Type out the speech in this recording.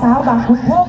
สาวบางขุนพก